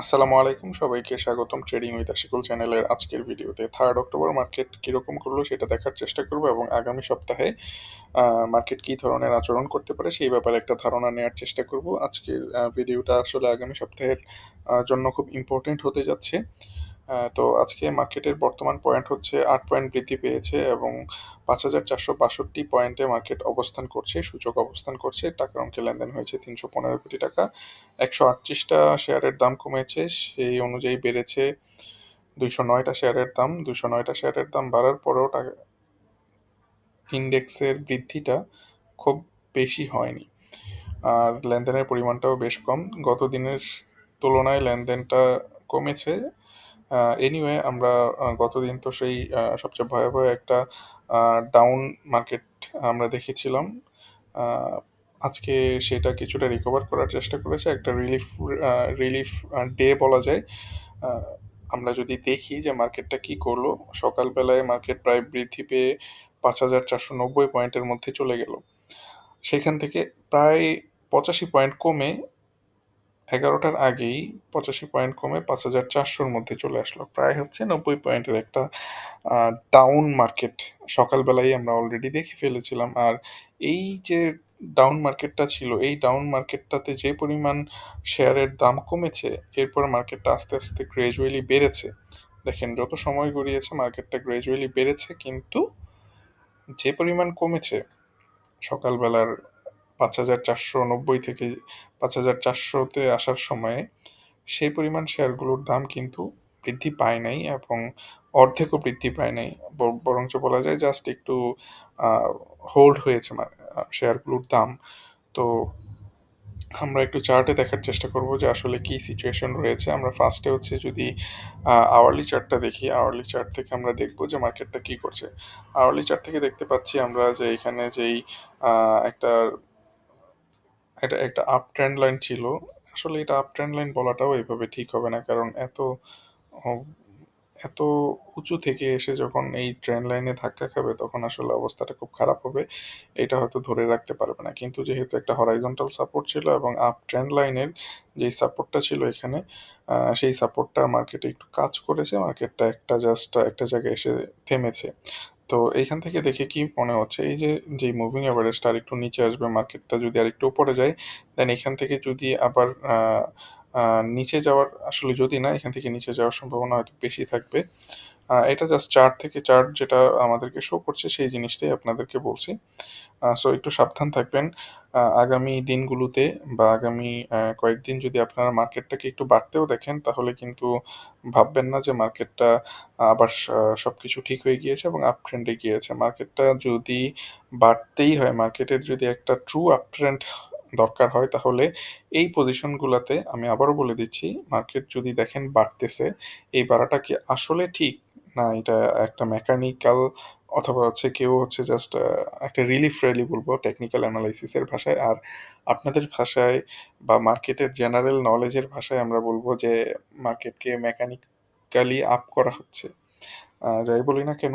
আসসালামু আলাইকুম সবাইকে, স্বাগতম ট্রেডিং উইথ আশিকুল চ্যানেলের আজকের ভিডিওতে। থার্ড অক্টোবর মার্কেট কীরকম করল সেটা দেখার চেষ্টা করব এবং আগামী সপ্তাহে মার্কেট কী ধরনের আচরণ করতে পারে সেই ব্যাপারে একটা ধারণা নেওয়ার চেষ্টা করব। আজকের ভিডিওটা আসলে আগামী সপ্তাহের জন্য খুব ইম্পর্টেন্ট হতে যাচ্ছে। তো আজকে মার্কেটের বর্তমান পয়েন্ট হচ্ছে আট পয়েন্ট বৃদ্ধি পেয়েছে এবং পাঁচ হাজার চারশো বাষট্টি পয়েন্টে মার্কেট অবস্থান করছে, সূচক অবস্থান করছে। টাকার অঙ্কে লেনদেন হয়েছে তিনশো পনেরো কোটি টাকা। একশো আটত্রিশটা শেয়ারের দাম কমেছে, সেই অনুযায়ী বেড়েছে দুইশো নয়টা শেয়ারের দাম। দুইশো নয়টা শেয়ারের দাম বাড়ার পরেও টাকা ইন্ডেক্সের বৃদ্ধিটা খুব বেশি হয়নি। আর লেনদেনের পরিমাণটাও বেশ কম। গত দিনের তুলনায় লেনদেনটা কমেছে এনিওয়ে আমরা গতদিন তো সেই সবচেয়ে ভয়াবহ একটা ডাউন মার্কেট আমরা দেখেছিলাম। আজকে সেটা কিছুটা রিকভার করার চেষ্টা করেছে। একটা রিলিফ রিলিফ ডে বলা যায়। আমরা যদি দেখি যে মার্কেটটা কি করল, সকালবেলায় মার্কেট প্রায় বৃদ্ধি পেয়ে পাঁচ হাজার চারশো নব্বই পয়েন্টের মধ্যে চলে গেল। সেখান থেকে প্রায় পঁচাশি পয়েন্ট কমে এগারোটার আগেই পঁচাশি পয়েন্ট কমে পাঁচ হাজার চারশোর মধ্যে চলে আসলো। প্রায় হচ্ছে নব্বই পয়েন্টের একটা ডাউন মার্কেট সকালবেলায় আমরা অলরেডি দেখে ফেলেছিলাম। আর এই যে ডাউন মার্কেটটা ছিল, এই ডাউন মার্কেটটাতে যে পরিমাণ শেয়ারের দাম কমেছে, এরপর মার্কেটটা আস্তে আস্তে গ্রাজুয়ালি বেড়েছে। দেখেন, যত সময় গড়িয়েছে মার্কেটটা গ্রাজুয়ালি বেড়েছে, কিন্তু যে পরিমাণ কমেছে, সকালবেলার পাঁচ হাজার চারশো নব্বই থেকে পাঁচ হাজার চারশোতে আসার সময়ে সেই পরিমাণ শেয়ারগুলোর দাম কিন্তু বৃদ্ধি পায় নাই এবং অর্ধেকও বৃদ্ধি পায় নাই। বরঞ্চ বলা যায় জাস্ট একটু হোল্ড হয়েছে শেয়ারগুলোর দাম। তো আমরা একটু চার্টে দেখার চেষ্টা করব যে আসলে কি সিচুয়েশন রয়েছে। আমরা ফার্স্টে হচ্ছে যদি আওয়ারলি চার্টটা দেখি আওয়ারলি চার্ট থেকে আমরা দেখব যে মার্কেটটা কি করছে। আওয়ারলি চার্ট থেকে দেখতে পাচ্ছি আমরা যে এখানে যেই একটা এটা একটা আপ ট্রেন্ড লাইন ছিল। আসলে এটা আপ ট্রেন্ড লাইন বলাটাও এভাবে ঠিক হবে না, কারণ এত এত উঁচু থেকে এসে যখন এই ট্রেন লাইনে ধাক্কা খাবে, তখন আসলে অবস্থাটা খুব খারাপ হবে। এটা হয়তো ধরে রাখতে পারবে না। কিন্তু যেহেতু একটা হরাইজন্টাল সাপোর্ট ছিল এবং আপ ট্রেন্ড লাইনের যেই সাপোর্টটা ছিল এখানে সেই সাপোর্টটা মার্কেটে একটু কাজ করেছে। মার্কেটটা একটা জাস্ট একটা জায়গায় এসে থেমেছে। তো এইখান থেকে দেখে কি মনে হচ্ছে? এই যে যে মুভিং অ্যাভারেজটা আর একটু নিচে আসবে মার্কেটটা যদি আর একটু উপরে যায় দেন এখান থেকে যদি আবার নিচে যাওয়ার, আসলে যদি না, এখান থেকে নিচে যাওয়ার সম্ভাবনা হয়তো বেশি থাকবে। এটা জাস্ট চার্ট থেকে চার্ট যেটা আমাদেরকে শো করছে, সেই জিনিসটাই আপনাদেরকে বলছি। সো একটু সাবধান থাকবেন। আগামী দিনগুলোতে বা আগামী কয়েকদিন যদি আপনারা মার্কেটটাকে একটু বাড়তেও দেখেন, তাহলে কিন্তু ভাববেন না যে মার্কেটটা আবার সব কিছু ঠিক হয়ে গিয়েছে এবং আপ ট্রেন্ডে গিয়েছে। মার্কেটটা যদি বাড়তেই হয় মার্কেটের যদি একটা ট্রু আপ ট্রেন্ড দরকার হয়, তাহলে এই পজিশনগুলোতে আমি আবারও বলে দিচ্ছি মার্কেট যদি দেখেন বাড়তেছে, এই বাড়াটা কি আসলে ঠিক না, এটা একটা মেকানিক্যাল অথবা হচ্ছে কেউ হচ্ছে জাস্ট একটা রিলিফ রেলি বলব টেকনিক্যাল অ্যানালাইসিসের ভাষায়। আর আপনাদের ভাষায় বা মার্কেটের জেনারেল নলেজের ভাষায় আমরা বলব যে, মার্কেটকে মেকানিক্যালি আপ করা হচ্ছে। যাই বলি না কেন,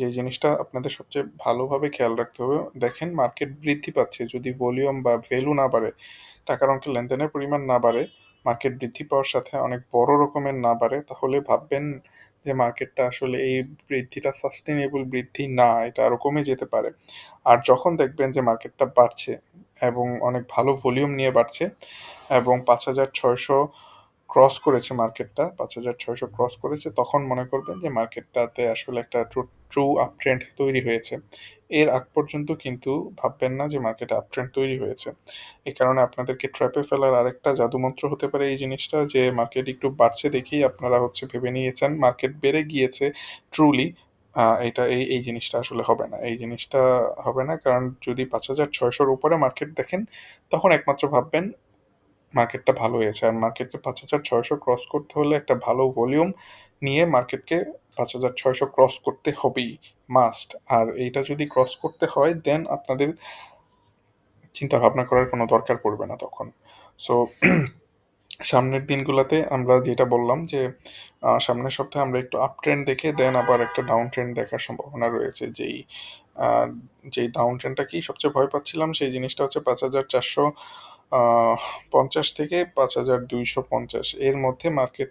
যে জিনিসটা আপনাদের সবচেয়ে ভালোভাবে খেয়াল রাখতে হবে। দেখেন মার্কেট বৃদ্ধি পাচ্ছে, যদি ভলিউম বা ভ্যালু না বাড়ে, টাকার অঙ্কের লেনদেনের পরিমাণ না বাড়ে, মার্কেট বৃদ্ধি পাওয়ার সাথে অনেক বড় রকমের না বাড়ে, তাহলে ভাববেন যে মার্কেটটা আসলে এই বৃদ্ধিটা সাস্টেনেবল বৃদ্ধি না, এটা আরও কমে যেতে পারে। আর যখন দেখবেন যে মার্কেটটা বাড়ছে এবং অনেক ভালো ভলিউম নিয়ে বাড়ছে এবং পাঁচ হাজার ছয়শো ক্রস করেছে মার্কেটটা পাঁচ হাজার ছয়শো ক্রস করেছে, তখন মনে করবেন যে মার্কেটটাতে আসলে একটা ট্রু ট্রু আপ ট্রেন্ড তৈরি হয়েছে। এর আগ পর্যন্ত কিন্তু ভাববেন না যে মার্কেটে আপ ট্রেন্ড তৈরি হয়েছে। এই কারণে আপনাদেরকে ট্র্যাপে ফেলার আরেকটা জাদুমন্ত্র হতে পারে এই জিনিসটা যে মার্কেট একটু বাড়ছে দেখেই আপনারা হচ্ছে ভেবে নিয়েছেন। মার্কেট বেড়ে গিয়েছে ট্রুলি এটা এই এই জিনিসটা আসলে হবে না। এই জিনিসটা হবে না কারণ যদি পাঁচ হাজার ছয়শোর উপরে মার্কেট দেখেন, তখন একমাত্র ভাববেন মার্কেটটা ভালো হয়েছে। আর মার্কেটকে পাঁচ হাজার ছয়শো ক্রস করতে হলে একটা ভালো ভলিউম নিয়ে মার্কেটকে পাঁচ হাজার ছয়শো ক্রস করতে হবেই। মাস্ট আর এইটা যদি ক্রস করতে হয় দেন আপনাদের চিন্তা ভাবনা করার কোনো দরকার পড়বে না তখন। সো সামনের দিনগুলোতে আমরা যেটা বললাম যে সামনের সপ্তাহে আমরা একটু আপ ট্রেন্ড দেখে দেন আবার একটা ডাউন ট্রেন্ড দেখার সম্ভাবনা রয়েছে। যেই যেই ডাউন ট্রেন্ডটা কি সবচেয়ে ভয় পাচ্ছিলাম, সেই জিনিসটা হচ্ছে পাঁচ হাজার চারশো পঞ্চাশ থেকে পাঁচ হাজার দুইশো পঞ্চাশ। এর মধ্যে মার্কেট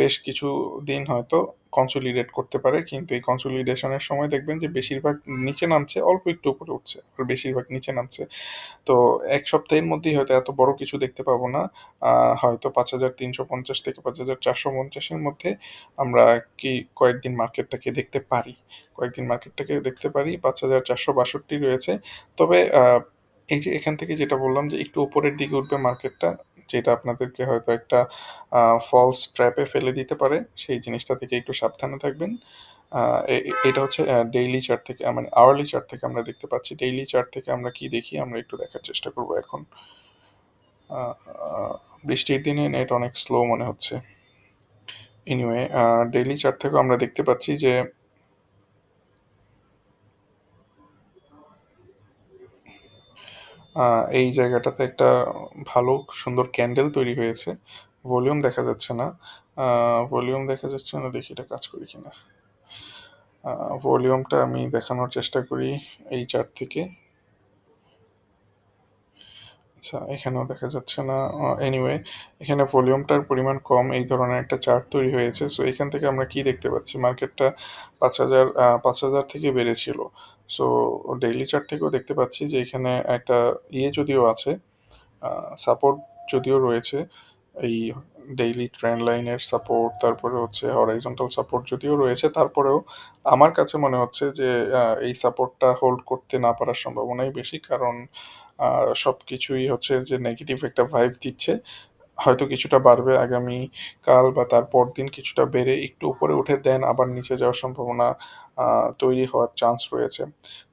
বেশ কিছু দিন হয়তো কনসোলিডেট করতে পারে, কিন্তু এই কনসোলিডেশনের সময় দেখবেন যে বেশিরভাগ নিচে নামছে, অল্প একটু উপরে উঠছে আর বেশিরভাগ নিচে নামছে। তো এক সপ্তাহের মধ্যেই হয়তো এত বড় কিছু দেখতে পাবো না। হয়তো পাঁচ হাজার তিনশো পঞ্চাশ থেকে পাঁচ হাজার চারশো পঞ্চাশের মধ্যে আমরা কি কয়েকদিন মার্কেটটাকে দেখতে পারি। কয়েকদিন মার্কেটটাকে দেখতে পারি, পাঁচ হাজার চারশো বাষট্টি রয়েছে। তবে এই যে এখান থেকে যেটা বললাম যে একটু উপরের দিকে উঠবে মার্কেটটা যেটা আপনাদেরকে হয়তো একটা ফলস ট্র্যাপে ফেলে দিতে পারে, সেই জিনিসটা থেকে একটু সাবধানে থাকবেন। এটা হচ্ছে ডেইলি চার্ট থেকে মানে আওয়ারলি চার্ট থেকে আমরা দেখতে পাচ্ছি। ডেইলি চার্ট থেকে আমরা কি দেখি? আমরা একটু দেখার চেষ্টা করব এখন। বৃষ্টির দিনে নেট অনেক স্লো মনে হচ্ছে। এনিওয়ে ডেইলি চার্ট থেকেও আমরা দেখতে পাচ্ছি যে এই জায়গাটাতে একটা ভালো, সুন্দর ক্যান্ডেল তৈরি হয়েছে। ভলিউম দেখা যাচ্ছে না। ভলিউম দেখা যাচ্ছে না, দেখি এটা কাজ করি কিনা। ভলিউমটা আমি দেখানোর চেষ্টা করি এই চার্ট থেকে। আচ্ছা এখানেও দেখা যাচ্ছে না। এনিওয়ে এখানে ভলিউমটার পরিমাণ কম, এই ধরনের একটা চার্ট তৈরি হয়েছে। সো এখান থেকে আমরা কি দেখতে পাচ্ছি? মার্কেটটা পাঁচ হাজার পাঁচ হাজার থেকে বেড়েছিল। সো ডেইলি চার্ট থেকেও দেখতে পাচ্ছি যে এখানে একটা ইয়ে যদিও আছে সাপোর্ট যদিও রয়েছে, এই ডেইলি ট্রেন্ড লাইনের সাপোর্ট তারপরে হচ্ছে হরাইজন্টাল সাপোর্ট যদিও রয়েছে, তারপরেও আমার কাছে মনে হচ্ছে যে এই সাপোর্টটা হোল্ড করতে না পারার সম্ভাবনাই বেশি, কারণ সব কিছুই হচ্ছে যে নেগেটিভ একটা ভাইব দিচ্ছে। হয়তো কিছুটা বাড়বে আগামী কাল বা তার দিন কিছুটা বেড়ে একটু উপরে উঠে দেন আবার নিচে যাওয়ার সম্ভাবনা তৈরি হওয়ার চান্স রয়েছে।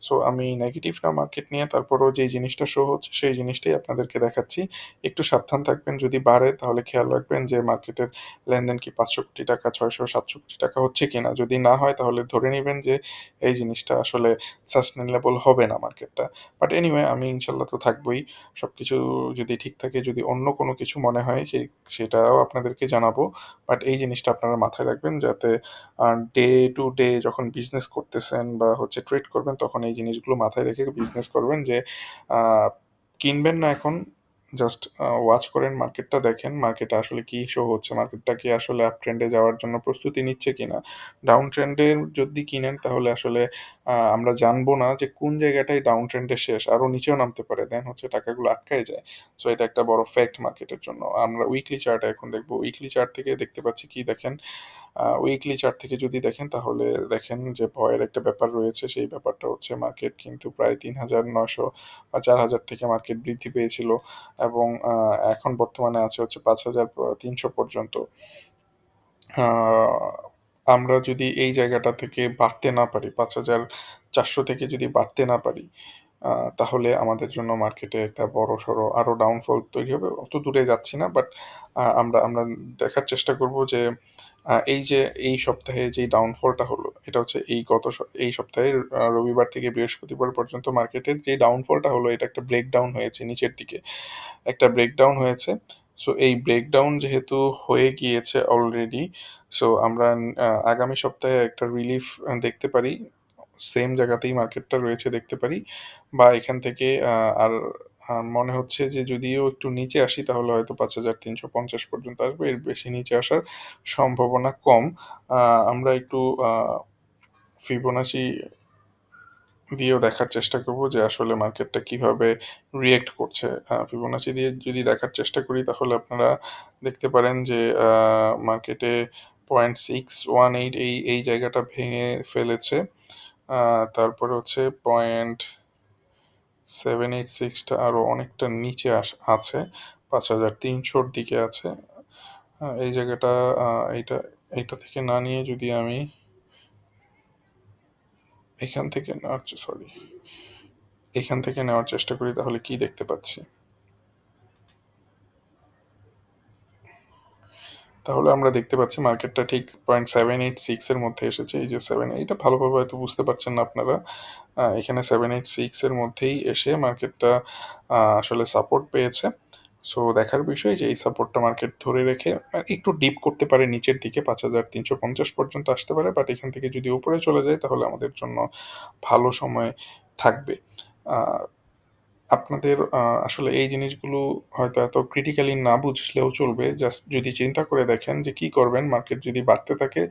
সো আমি নেগেটিভ না মার্কেট নিয়ে, তারপরেও যে জিনিসটা শো হচ্ছে, সেই জিনিসটাই আপনাদেরকে দেখাচ্ছি। একটু সাবধান থাকবেন, যদি বাড়ে, তাহলে খেয়াল রাখবেন যে মার্কেটের লেনদেন কি পাঁচশো কোটি টাকা, ছয়শো, সাতশো কোটি টাকা হচ্ছে কি না যদি না হয়, তাহলে ধরে নেবেন যে এই জিনিসটা আসলে সাস্টেনেবল হবে না মার্কেটটা বাট এনিওয়ে আমি ইনশাল্লাহ তো থাকবোই। সব কিছু যদি ঠিক থাকে, যদি অন্য কোনো কিছু মনে হয়, সেই, সেটাও আপনাদেরকে জানাব। বাট এই জিনিসটা আপনারা মাথায় রাখবেন, যাতে ডে টু ডে যখন বিজনেস করতেছেন বা হচ্ছে ট্রেড করবেন, তখন এই জিনিসগুলো মাথায় রেখে বিজনেস করবেন যে কিনবেন না এখন জাস্ট ওয়াচ করেন মার্কেটটা দেখেন মার্কেটে আসলে কি শো হচ্ছে মার্কেটটা কি আসলে আপ ট্রেন্ডে যাওয়ার জন্য প্রস্তুতি নিচ্ছে কিনা। ডাউন ট্রেন্ডে যদি কিনেন, তাহলে আসলে আমরা জানব না যে কোন জায়গাটায় ডাউন ট্রেন্ডে শেষ আরও নিচেও নামতে পারে দেন হচ্ছে টাকাগুলো আটকায় যায়। সো এটা একটা বড় ফ্যাক্ট মার্কেটের জন্য। আমরা উইকলি চার্ট এখন দেখব উইকলি চার্ট থেকে দেখতে পাচ্ছি কি দেখেন উইকলি চার্ট থেকে যদি দেখেন, তাহলে দেখেন যে ভয়ের একটা ব্যাপার রয়েছে। সেই ব্যাপারটা হচ্ছে মার্কেট কিন্তু প্রায় তিন হাজার নশো বা চার হাজার থেকে মার্কেট বৃদ্ধি পেয়েছিল এবং এখন বর্তমানে আছে হচ্ছে পাঁচ হাজার তিনশো পর্যন্ত। আমরা যদি এই জায়গাটা থেকে বাড়তে না পারি পাঁচ হাজার চারশো থেকে যদি বাড়তে না পারি তাহলে আমাদের জন্য মার্কেটে একটা বড় সড়ো আরও ডাউনফল তৈরি হবে। অত দূরে যাচ্ছি না বাট আমরা আমরা দেখার চেষ্টা করব যে এই যে, এই সপ্তাহে যে ডাউনফলটা হলো, এটা হচ্ছে এই গত এই সপ্তাহে রবিবার থেকে বৃহস্পতিবার পর্যন্ত মার্কেটের যে ডাউনফলটা হলো, এটা একটা ব্রেকডাউন হয়েছে নিচের দিকে। একটা ব্রেকডাউন হয়েছে সো এই ব্রেকডাউন যেহেতু হয়ে গিয়েছে অলরেডি সো আমরা আগামী সপ্তাহে একটা রিলিফ দেখতে পারি। সেম জায়গাতেই মার্কেটটা রয়েছে দেখতে পারি। বা এখান থেকে আর মনে হচ্ছে যে যদিও একটু নিচে আসি, তাহলে হয়তো পাঁচ হাজার তিনশো পঞ্চাশ পর্যন্ত আসবে। এর বেশি নিচে আসার সম্ভাবনা কম। আমরা একটু ফিবোনাচি দিয়েও দেখার চেষ্টা করব যে আসলে মার্কেটটা কীভাবে রিয়েক্ট করছে। ফিবোনাচি দিয়ে যদি দেখার চেষ্টা করি, তাহলে আপনারা দেখতে পারেন যে মার্কেটে পয়েন্ট সিক্স ওয়ান এইট এই এই জায়গাটা ভেঙে ফেলেছে। তারপরে হচ্ছে পয়েন্ট সেভেন এইট সিক্সটা আরও অনেকটা নিচে আস, আছে, পাঁচ হাজার তিনশোর দিকে আছে। এই জায়গাটা এইটা এইটা থেকে না নিয়ে যদি আমি এখান থেকে নেওয়ার সরি এখান থেকে নেওয়ার চেষ্টা করি তাহলে কি দেখতে পাচ্ছি? তাহলে আমরা দেখতে পাচ্ছি মার্কেটটা ঠিক পয়েন্ট সেভেন এইট সিক্সের মধ্যে এসেছে। এই যে সেভেন এইটা ভালোভাবে হয়তো বুঝতে পারছেন না আপনারা। এখানে সেভেন এইট সিক্সের মধ্যেই এসে মার্কেটটা আসলে সাপোর্ট পেয়েছে। সো দেখার বিষয় যে এই সাপোর্টটা মার্কেট ধরে রেখে একটু ডিপ করতে পারে নিচের দিকে, পাঁচ হাজার তিনশো পঞ্চাশ পর্যন্ত আসতে পারে। বাট এখান থেকে যদি উপরে চলে যায়, তাহলে আমাদের জন্য ভালো সময় থাকবে। আপনাদের আসলে এই জিনিসগুলো হয়তো এত ক্রিটিক্যালি না বুঝলেও চলবে। জাস্ট যদি চিন্তা করে দেখেন যে কি করবেন মার্কেট যদি বাড়তে থাকে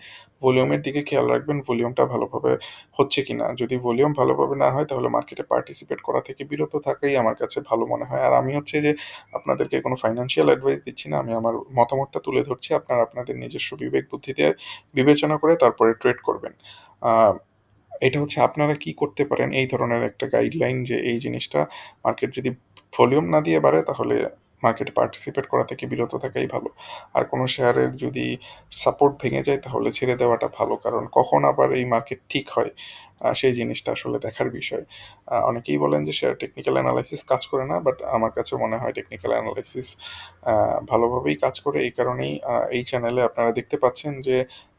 ভলিউমের দিকে খেয়াল রাখবেন ভলিউমটা ভালোভাবে হচ্ছে কি না যদি ভলিউম ভালোভাবে না হয়, তাহলে মার্কেটে পার্টিসিপেট করা থেকে বিরত থাকাই আমার কাছে ভালো মনে হয়। আর আমি হচ্ছে যে আপনাদেরকে কোনো ফাইন্যান্সিয়াল অ্যাডভাইস দিচ্ছি না। আমি আমার মতামতটা তুলে ধরছি। আপনারা আপনাদের নিজস্ব বিবেক বুদ্ধি দিয়ে বিবেচনা করে তারপরে ট্রেড করবেন। এটা হচ্ছে আপনারা কি করতে পারেন এই ধরনের একটা গাইডলাইন যে এই জিনিসটা মার্কেট যদি ভলিউম না দিয়ে বাড়ে তাহলে মার্কেটে পার্টিসিপেট করা থেকে বিরত থাকাই ভালো। আর কোনো শেয়ারের যদি সাপোর্ট ভেঙে যায়, তাহলে ছেড়ে দেওয়াটা ভালো। কারণ কখন আবার এই মার্কেট ঠিক হয় সেই জিনিসটা আসলে দেখার বিষয়। অনেকেই বলেন যে শেয়ার টেকনিক্যাল অ্যানালাইসিস কাজ করে না। বাট আমার কাছে মনে হয় টেকনিক্যাল অ্যানালাইসিস ভালোভাবেই কাজ করে। এই কারণেই এই চ্যানেলে আপনারা দেখতে পাচ্ছেন যে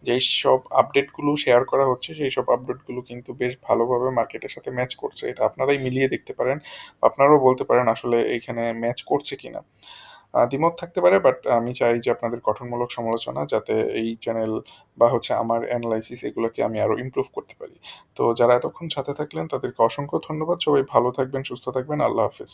যেই সব আপডেটগুলো শেয়ার করা হচ্ছে, সেই সব আপডেটগুলো কিন্তু বেশ ভালোভাবে মার্কেটের সাথে ম্যাচ করছে। এটা আপনারাই মিলিয়ে দেখতে পারেন। আপনারাও বলতে পারেন আসলে এইখানে ম্যাচ করছে কিনা। দ্বিমত থাকতে পারে বাট আমি চাই যে আপনাদের গঠনমূলক সমালোচনা যাতে এই চ্যানেল বা হচ্ছে আমার অ্যানালাইসিস এগুলোকে আমি আরও ইম্প্রুভ করতে পারি। তো যারা এতক্ষণ সাথে থাকলেন তাদেরকে অসংখ্য ধন্যবাদ। সবাই ভালো থাকবেন, সুস্থ থাকবেন। আল্লাহ হাফেজ।